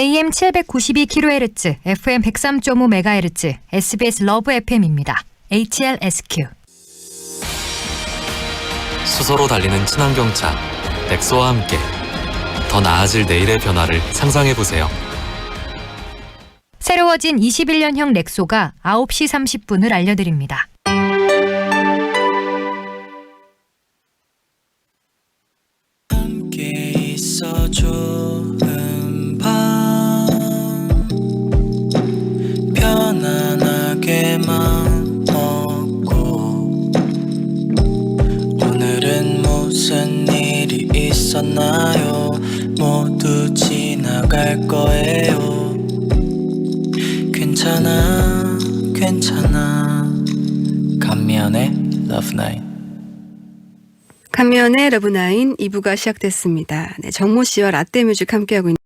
AM 792kHz, FM 103.5MHz, SBS 러브 FM입니다. HLSQ. 수소로 달리는 친환경 차 넥소와 함께 더 나아질 내일의 변화를 상상해 보세요. 새로워진 21년형 렉소가 9시 30분을 알려드립니다. 함께 있어 좋 편안하게만 먹고. 오늘은 무슨 일이 있었나요? 모두 지나갈 거예요. 괜찮아 괜찮아. 감미연의 Love Night 감면의 러브나인 2부가 시작됐습니다. 네, 정모 씨와 라떼 뮤직 함께하고 있는